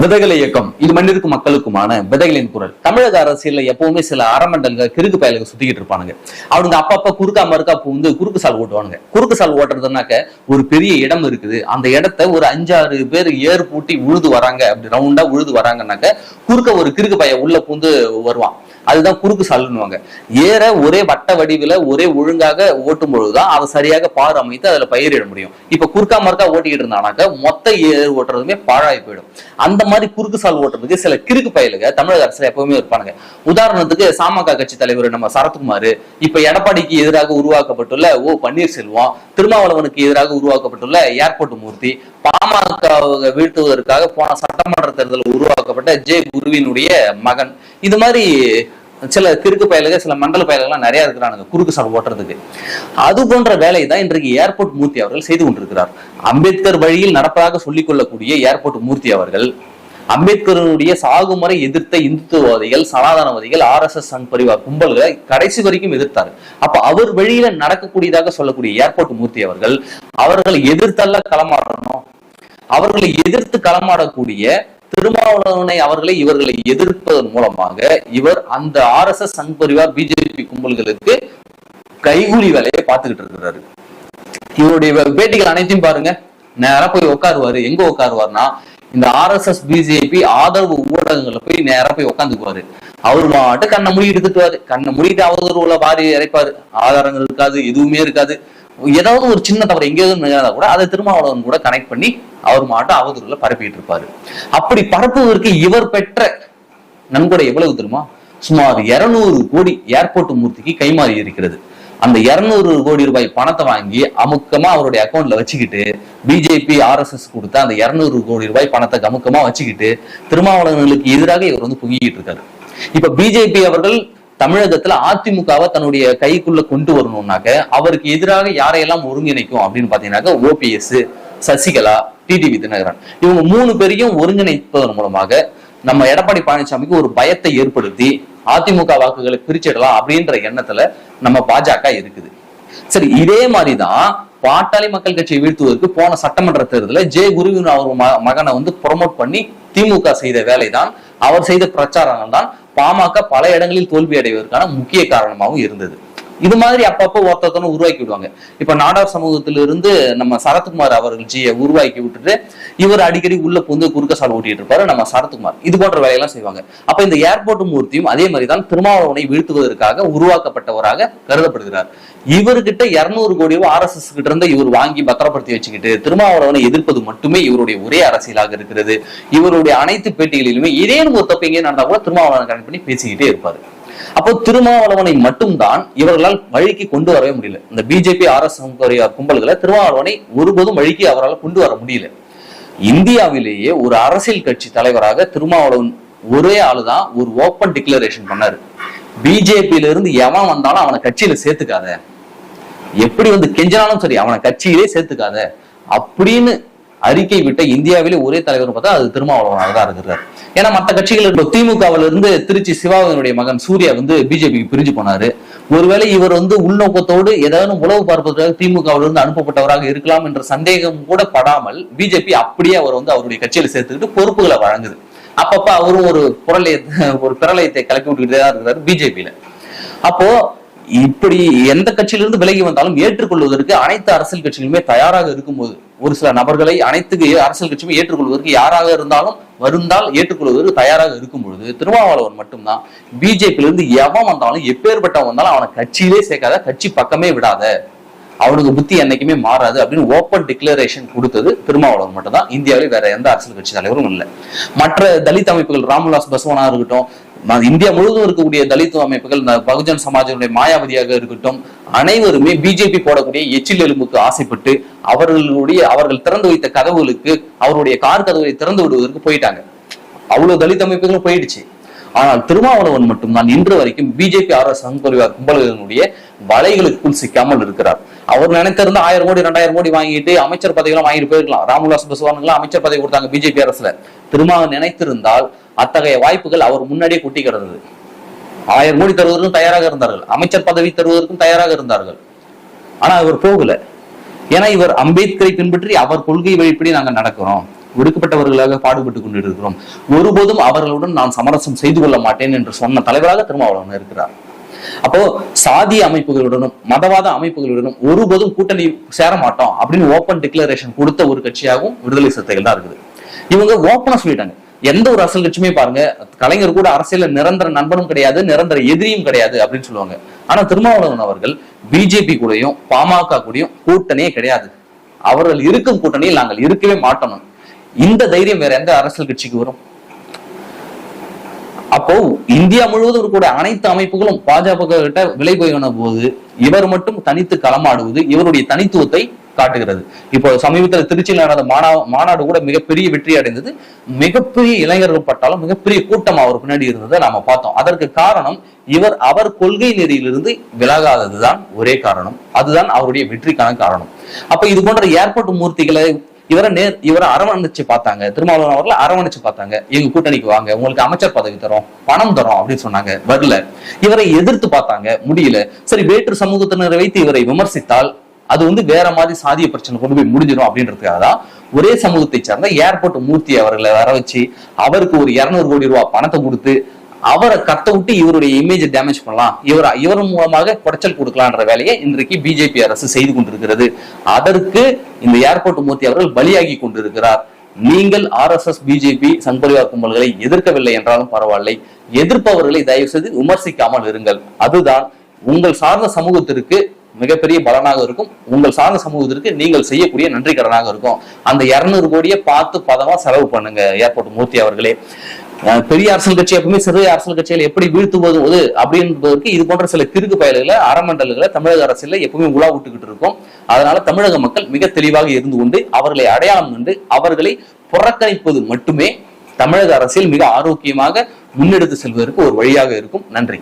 விதைகள் இயக்கம். இது மண்ணிற்கு மக்களுக்குமான விதைகளின் குரல். தமிழக அரசியல எப்பவுமே சில அறமண்டல்கள் கிறுக்கு பயலுக்கு சுத்திக்கிட்டு இருப்பானுங்க. அவனுங்க அப்பப்ப குறுக்கா மறுக்கா வந்து குறுக்கு சால் ஓட்டுவானுங்க. குறுக்கு சால் ஓட்டுறதுனாக்க ஒரு பெரிய இடம் இருக்குது. அந்த இடத்த ஒரு அஞ்சாறு பேர் ஏர் பூட்டி உழுது வராங்க. அப்படி ரவுண்டா உழுது வராங்கன்னாக்க குறுக்க ஒரு கிறுக்கு பைய உள்ள பூந்து வருவான். அதுதான் குறுக்கு சால்னுவாங்க ஏற ஒரே வட்ட வடிவில ஒரே ஒழுங்காக ஓட்டும் பொழுதுதான் அதை சரியாக பார் அமைத்து அதுல பயிரிட முடியும். இப்ப குறுக்கா மறுக்கா ஓட்டிக்கிட்டு இருந்தானாக்க மொத்த ஏர் ஓட்டுறதுமே பாழாய் போயிடும். அந்த மாதிரி குறுக்கு சால் ஓட்டுறதுக்கு சில கிறுக்கு பயலுங்க தமிழக அரசு எப்பவுமே இருப்பானுங்க. உதாரணத்துக்கு சாமக கட்சி தலைவர் நம்ம சரத்குமார் இப்ப எடப்பாடிக்கு எதிராக உருவாக்கப்பட்டுள்ள ஓ பன்னீர்செல்வம் திருமாவளவனுக்கு எதிராக உருவாக்கப்பட்டுள்ள ஏர்போர்ட் மூர்த்தி பாமக வீழ்த்துவதற்காக போன சட்டமன்ற தேர்தல் உருவா உருவாக்கப்பட்ட ஜே குருவினுடைய மகன். இது மாதிரி சில கிறுக்கு பயலுக சில மண்டல பயலுகள்லாம் நிறைய இருக்கிறானுங்க குறுக்கு சால் ஓட்டுறதுக்கு. அது போன்ற வேலை தான் இன்றைக்கு ஏர்போர்ட் மூர்த்தி அவர்கள் செய்து கொண்டிருக்கிறார். அம்பேத்கர் வழியில் நடப்பதாக சொல்லிக் கொள்ளக்கூடிய ஏர்போர்ட் மூர்த்தி அவர்கள் அம்பேத்கருடைய சாகுமுறை எதிர்த்த இந்துத்துவவாதிகள் சனாதனவாதிகள் R S S Sangh Parivar கும்பல்களை கடைசி வரைக்கும் எதிர்த்தார். அப்ப அவர் வழியில நடக்கக்கூடியதாக சொல்லக்கூடிய ஏர்போர்ட் மூர்த்தி அவர்கள் அவர்களை எதிர்த்தல்ல களமாடணும். அவர்களை எதிர்த்து களமாடக்கூடிய திருமாவளவனை அவர்களை இவர்களை எதிர்ப்பதன் மூலமாக இவர் அந்த R S S Sangh Parivar BJP கும்பல்களுக்கு கைகூலி வேலையை பார்த்துக்கிட்டு இருக்கிறாரு. இவருடைய பேட்டிகள் அனைத்தையும் பாருங்க. நேரா போய் உட்காருவாரு எங்க உட்காருவாருன்னா இந்த ஆர்எஸ்எஸ் பிஜேபி ஆதரவு ஊடகங்களை போய் நேரா போய் உட்காந்துக்குவாரு அவர் மாட்டு கண்ணை மூடி எடுத்துட்டுவாரு கண்ணை மூடிட்டு உள்ள வாரியை இறைப்பாரு. ஆதாரங்கள் இருக்காது எதுவுமே இருக்காது. ஏதாவது ஒரு சின்ன தவறு எங்கேயாவது நிகழ்ந்தா கூட அதை திருமாவளவன் கூட கனெக்ட் பண்ணி அவர் மாட்டும் அவதூறுல பரப்பிட்டு இருப்பாரு. அப்படி பரப்புவதற்கு இவர் பெற்ற நன்கொடை எவ்வளவு தெரியுமா? சுமார் இருநூறு கோடி ஏர்போர்ட் மூர்த்திக்கு கைமாறி இருக்கிறது. அந்த இருநூறு கோடி ரூபாய் பணத்தை வாங்கி அமுக்கமா அவருடைய அக்கௌண்ட்ல வச்சுக்கிட்டு பிஜேபி ஆர்எஸ்எஸ் கொடுத்த அந்த இருநூறு கோடி ரூபாய் பணத்தை அமுக்கமா வச்சுக்கிட்டு திருமாவளவர்களுக்கு எதிராக இவர் வந்து புகிக்கிட்டு இருக்காரு. இப்ப பிஜேபி அவர்கள் தமிழகத்துல அதிமுகவை தன்னுடைய கைக்குள்ள கொண்டு வரணும்னாக்க அவருக்கு எதிராக யாரையெல்லாம் ஒருங்கிணைக்கும் அப்படின்னு பாத்தீங்கன்னாக்க ஓபிஎஸ் சசிகலா டிடிவி தினகரன் இவங்க மூணு பேரையும் ஒருங்கிணைப்பதன் மூலமாக நம்ம எடப்பாடி பழனிசாமிக்கு ஒரு பயத்தை ஏற்படுத்தி அதிமுக வாக்குகளை பிரிச்சிடலாம் அப்படின்ற எண்ணத்துல நம்ம பாஜக இருக்குது. சரி இதே மாதிரிதான் பாட்டாளி மக்கள் கட்சியை வீழ்த்துவதற்கு போன சட்டமன்ற தேர்தலில் ஜே குருவின் அவர் மகனை வந்து ப்ரொமோட் பண்ணி திமுக செய்த வேலைதான். அவர் செய்த பிரச்சாரங்கள் தான் பாமக பல இடங்களில் தோல்வி அடைவதற்கான முக்கிய காரணமாகவும் இருந்தது. இது மாதிரி அப்பப்போ ஒருத்தத்தனும் உருவாக்கி விடுவாங்க. இப்ப நாடார் சமூகத்திலிருந்து நம்ம சரத்குமார் அவர்கள் ஜியை உருவாக்கி விட்டுட்டு இவர் அடிக்கடி உள்ள புந்து குறுக்க சால் ஓட்டிட்டு இருப்பாரு நம்ம சரத்குமார். இது போன்ற வேலையெல்லாம் செய்வாங்க. அப்ப இந்த ஏர்போர்ட் மூர்த்தியும் அதே மாதிரி தான் திருமாவளவனை வீழ்த்துவதற்காக உருவாக்கப்பட்டவராக கருதப்படுகிறார். இவர்கிட்ட இருநூறு கோடி ஆர்எஸ்எஸ் கிட்ட இருந்து இவர் வாங்கி பத்திரப்படுத்தி வச்சுக்கிட்டு திருமாவளவனை எதிர்ப்பது மட்டுமே இவருடைய ஒரே அரசியலாக இருக்கிறது. இவருடைய அனைத்து பேட்டிகளிலுமே ஏதேனும் ஒரு தப்பு எங்கே நடந்தா கூட திருமாவளவனை கனெக்ட் பண்ணி பேசிக்கிட்டே இருப்பாரு. அப்போ திருமாவளவனை மட்டும்தான் இவர்களால் வழிக்கு கொண்டு வரவே முடியல. இந்த பிஜேபி ஆர் எஸ் கும்பல்களை திருமாவளவனை ஒருபோதும் வழிக்கு அவரால் கொண்டு வர முடியல. இந்தியாவிலேயே ஒரு அரசியல் கட்சி தலைவராக திருமாவளவன் ஒரே ஆளுதான் ஒரு ஓப்பன் டிக்ளரேஷன் பண்ணாரு. பிஜேபியில இருந்து எவன் வந்தாலும் அவனை கட்சியில சேர்த்துக்காத. எப்படி வந்து கெஞ்சினாலும் சரி அவனை கட்சியிலே சேர்த்துக்காத. அப்படின்னு அறிக்கை விட்ட இந்தியாவிலே ஒரே தலைவர் பார்த்தா அது திருமாவளவனாக தான் இருக்கிறார். ஏன்னா மற்ற கட்சிகள் இப்போ திமுகவில் இருந்து திருச்சி சிவாவினுடைய மகன் சூர்யா வந்து பிஜேபிக்கு பிரிஞ்சு போனாரு. ஒருவேளை இவர் வந்து உள்நோக்கத்தோடு ஏதாவது உளவு பார்ப்பதற்காக திமுகவிலிருந்து அனுப்பப்பட்டவராக இருக்கலாம் என்ற சந்தேகம் கூட படாமல் பிஜேபி அப்படியே அவர் வந்து அவருடைய கட்சியில் சேர்த்துக்கிட்டு பொறுப்புகளை வழங்குது. அப்பப்ப அவரும் ஒரு புரளைய ஒரு பிரளயத்தை கிளப்பி விட்டுக்கிட்டே தான் இருக்கிறாரு பிஜேபியில. அப்போ இப்படி எந்த கட்சியிலிருந்து விலகி வந்தாலும் ஏற்றுக்கொள்வதற்கு அனைத்து அரசியல் கட்சிகளுமே தயாராக இருக்கும்போது ஒரு சில நபர்களை அனைத்து அரசியல் கட்சியுமே ஏற்றுக்கொள்வதற்கு யாராக இருந்தாலும் வருந்தால் ஏற்றுக்கொள்வதற்கு தயாராக இருக்கும் பொழுது திருமாவளவன் மட்டும்தான் பிஜேபியிலிருந்து எவன் வந்தாலும் எப்பேற்பட்டவன் வந்தாலும் அவனை கட்சியிலே சேர்க்காத கட்சி பக்கமே விடாத. அவனுக்கு புத்தி என்னைக்குமே மாறாது அப்படின்னு ஓப்பன் டிக்ளரேஷன் கொடுத்தது திருமாவளவன் மட்டும்தான். இந்தியாவிலே வேற எந்த அரசியல் கட்சி தலைவரும் இல்லை. மற்ற தலித் அமைப்புகள் ராம்விலாஸ் பஸ்வானா இருக்கட்டும் இந்தியா முழுவதும் இருக்கக்கூடிய தலித் அமைப்புகள் இந்த பகுஜன் சமாஜனுடைய மாயாவதியாக இருக்கட்டும் அனைவருமே பிஜேபி போடக்கூடிய எச்சில் எலும்புக்கு ஆசைப்பட்டு அவர்களுடைய அவர்கள் திறந்து வைத்த கதவுகளுக்கு அவருடைய கார் கதவை திறந்து விடுவதற்கு போயிட்டாங்க. அவ்வளவு தலித் அமைப்புகளும் போயிடுச்சு. ஆனால் திருமாவளவன் மட்டும்தான் இன்று வரைக்கும் பிஜேபி ஆர்எஸ் எஸ் பரிவார் வலைகளுக்குள் சிக்காமல் இருக்கிறார். அவர் நினைத்திருந்தா ஆயிரம் கோடி ரெண்டாயிரம் கோடி வாங்கிட்டு அமைச்சர் பதவியெல்லாம் வாங்கிட்டு போயிருக்கலாம். ராமவிலாஸ் பசுவானுங்களாம் அமைச்சர் பதவி கொடுத்தாங்க பிஜேபி அரசுல. திருமாவளவன் நினைத்திருந்தால் அத்தகைய வாய்ப்புகள் அவர் முன்னாடியே குட்டி கிடந்தது. ஆயிரம் கோடி தருவதற்கும் தயாராக இருந்தார்கள். அமைச்சர் பதவி தருவதற்கும் தயாராக இருந்தார்கள். ஆனா அவர் போகல. ஏன்னா இவர் அம்பேத்கரை பின்பற்றி அவர் கொள்கை வழிப்படி நாங்க நடக்கிறோம். ஒடுக்கப்பட்டவர்களாக பாடுபட்டு கொண்டு இருக்கிறோம் ஒருபோதும் அவர்களுடன் நான் சமரசம் செய்து கொள்ள மாட்டேன் என்று சொன்ன தலைவராக திருமாவளவன் இருக்கிறார். அப்போ சாதிய அமைப்புகளுடனும் மதவாத அமைப்புகளுடனும் ஒருபோதும் கூட்டணி சேர மாட்டோம் அப்படின்னு ஓப்பன் டிக்ளரேஷன் கொடுத்த ஒரு கட்சியாகவும் விடுதலை சிறுத்தைகள் தான் இருக்குது. இவங்க ஓப்பனா சொல்லிட்டாங்க. எந்த ஒரு அரசியல் கட்சியுமே பாருங்க கலைஞர் கூட அரசியல நிரந்தர நண்பனும் கிடையாது நிரந்தர எதிரியும் கிடையாது அப்படின்னு சொல்லுவாங்க. ஆனா திருமாவளவன் அவர்கள் பிஜேபி கூடயும் பாமக கூடயும் கூட்டணியே கிடையாது. அவர்கள் இருக்கும் கூட்டணியில் நாங்கள் இருக்கவே மாட்டோம். இந்த தைரியம் வேற எந்த அரசியல் கட்சிக்கு வரும்? அப்போ இந்தியா முழுவதும் இருக்கக்கூடிய அனைத்து அமைப்புகளும் பாஜக கிட்ட விலை போயின போது இவர் மட்டும் தனித்து களமாடுவது இவருடைய தனித்துவத்தை காட்டுகிறது. இப்போ சமீபத்தில் திருச்சியில் நடந்த மாநா மாநாடு கூட மிகப்பெரிய வெற்றி அடைந்தது. மிகப்பெரிய இளைஞர்கள் பட்டாலும் மிகப்பெரிய கூட்டம் அவர் பின்னாடி இருந்ததை நாம பார்த்தோம். அதற்கு காரணம் இவர் அவர் கொள்கை நெறியிலிருந்து விலகாததுதான் ஒரே காரணம். அதுதான் அவருடைய வெற்றிக்கான காரணம். அப்ப இது போன்ற ஏர்போர்ட் மூர்த்திகளை இவரை நே இவரை அரவணைச்சு பார்த்தாங்க. திருமாவளவன் அவர்களை அரவணைச்சு பார்த்தாங்க. எங்க கூட்டணிக்கு வாங்க உங்களுக்கு அமைச்சர் பதவி தரோம் பணம் தரோம் அப்படின்னு சொன்னாங்க. வரல. இவரை எதிர்த்து பார்த்தாங்க. முடியல. சரி வேற்று சமூகத்தினரை வைத்து இவரை விமர்சித்தால் அது வந்து வேற மாதிரி சாதிய பிரச்சனை கொண்டு போய் முடிஞ்சிடும் அப்படின்றதுக்காக தான் ஒரே சமூகத்தை சார்ந்த ஏர்போர்ட் மூர்த்தி அவர்களை வர வச்சு அவருக்கு ஒரு இருநூறு கோடி ரூபாய் பணத்தை கொடுத்து அவரை கத்த விட்டு இவருடைய இமேஜ் டேமேஜ் பண்ணலாம். இவர் இவர் மூலமாக குடைச்சல் கொடுக்கலான்ற வேலையை இன்றைக்கு பிஜேபி அரசு செய்து கொண்டிருக்கிறது. அதற்கு இந்த ஏர்போர்ட் மூர்த்தி அவர்கள் பலியாகி கொண்டிருக்கிறார். நீங்கள் ஆர்எஸ்எஸ் பிஜேபி சங்பரிவார் கும்பல்களை எதிர்க்கவில்லை என்றாலும் பரவாயில்லை. எதிர்ப்பவர்களை தயவு செய்து விமர்சிக்காமல் இருங்கள். அதுதான் உங்கள் சார்ந்த சமூகத்திற்கு மிகப்பெரிய பலனாக இருக்கும். உங்கள் சார்ந்த சமூகத்திற்கு நீங்கள் செய்யக்கூடிய நன்றி கடனாக இருக்கும். அந்த இருநூறு கோடியை பார்த்து பதமா செலவு பண்ணுங்க ஏர்போர்ட் மூர்த்தி அவர்களே. பெரிய அரசியல் கட்சி எப்பவுமே சிறிய அரசியல் கட்சிகள் எப்படி வீழ்த்துவது அப்படின்றதுக்கு இது போன்ற சில திருக்கு பயல்களை அறமண்டல்களை தமிழக அரசியல எப்பவுமே உலா விட்டுக்கிட்டு இருக்கும். அதனால தமிழக மக்கள் மிக தெளிவாக இருந்து கொண்டு அவர்களை அடையாளம் கண்டு அவர்களை புறக்கணிப்பது மட்டுமே தமிழக அரசியல் மிக ஆரோக்கியமாக முன்னெடுத்து செல்வதற்கு ஒரு வழியாக இருக்கும். நன்றி.